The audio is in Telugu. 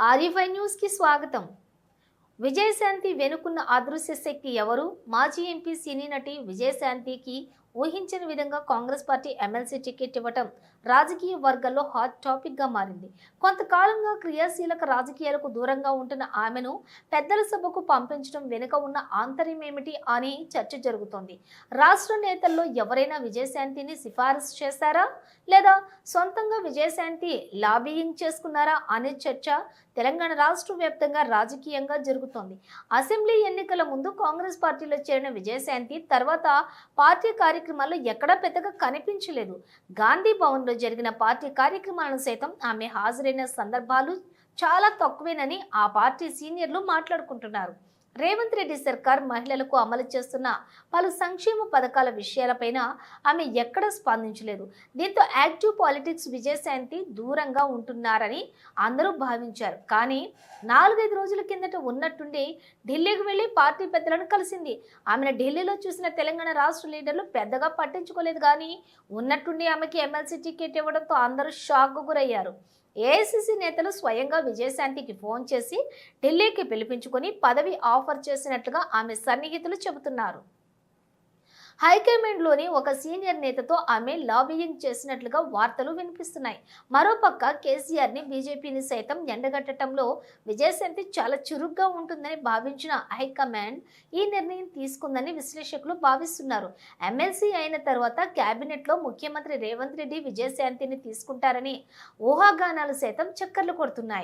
ఆర్యఫై న్యూస్కి స్వాగతం. విజయశాంతి వెనుకున్న అదృశ్య శక్తి ఎవరు? మాజీ ఎంపీ సినీ నటి విజయశాంతికి ఊహించని విధంగా కాంగ్రెస్ పార్టీ ఎమ్మెల్సీ టికెట్ ఇవ్వటం రాజకీయ వర్గాల్లో హాట్ టాపిక్గా మారింది. కొంతకాలంగా క్రియాశీలక రాజకీయాలకు దూరంగా ఉంటున్న ఆమెను పెద్దల సభకు పంపించడం వెనుక ఉన్న ఆంతర్యం ఏమిటి అని చర్చ జరుగుతోంది. రాష్ట్ర నేతల్లో ఎవరైనా విజయశాంతిని సిఫారసు చేశారా? లేదా సొంతంగా విజయశాంతి లాబియింగ్ చేసుకున్నారా అనే చర్చ తెలంగాణ రాష్ట్ర వ్యాప్తంగా రాజకీయంగా జరుగుతోంది. అసెంబ్లీ ఎన్నికల ముందు కాంగ్రెస్ పార్టీలో చేరిన విజయశాంతి తర్వాత పార్టీ కార్యక్రమాల్లో ఎక్కడా పెద్దగా కనిపించలేదు. గాంధీ భవన్లో జరిగిన పార్టీ కార్యక్రమాలను సైతం ఆమె హాజరైన సందర్భాలు చాలా తక్కువేనని ఆ పార్టీ సీనియర్లు మాట్లాడుకుంటున్నారు. రేవంత్ రెడ్డి సర్కార్ మహిళలకు అమలు చేస్తున్న పలు సంక్షేమ పథకాల విషయాలపైన ఆమె ఎక్కడ స్పందించలేదు. దీంతో యాక్టివ్ పాలిటిక్స్ విజయశాంతి దూరంగా ఉంటున్నారని అందరూ భావించారు. కానీ నాలుగైదు రోజుల కిందట ఉన్నట్టుండి ఢిల్లీకి వెళ్ళి పార్టీ పెద్దలను కలిసింది. ఆమెను ఢిల్లీలో చూసిన తెలంగాణ రాష్ట్ర లీడర్లు పెద్దగా పట్టించుకోలేదు. కానీ ఉన్నట్టుండి ఆమెకి ఎమ్మెల్సీ టికెట్ ఇవ్వడంతో అందరూ షాక్ గురయ్యారు. ఏఐసిసి నేతలు స్వయంగా విజయశాంతికి ఫోన్ చేసి ఢిల్లీకి పిలిపించుకొని పదవి ఆఫర్ చేసినట్లుగా ఆమె సన్నిహితులు చెబుతున్నారు. హైకమాండ్లోని ఒక సీనియర్ నేతతో ఆమె లాబియింగ్ చేసినట్లుగా వార్తలు వినిపిస్తున్నాయి. మరోపక్క కేసీఆర్ని బీజేపీని సైతం ఎండగట్టడంలో విజయశాంతి చాలా చురుగ్గా ఉంటుందని భావించిన హైకమాండ్ ఈ నిర్ణయం తీసుకుందని విశ్లేషకులు భావిస్తున్నారు. ఎమ్మెల్సీ అయిన తర్వాత కేబినెట్లో ముఖ్యమంత్రి రేవంత్ రెడ్డి విజయశాంతిని తీసుకుంటారని ఊహాగానాలు సైతం చక్కర్లు కొడుతున్నాయి.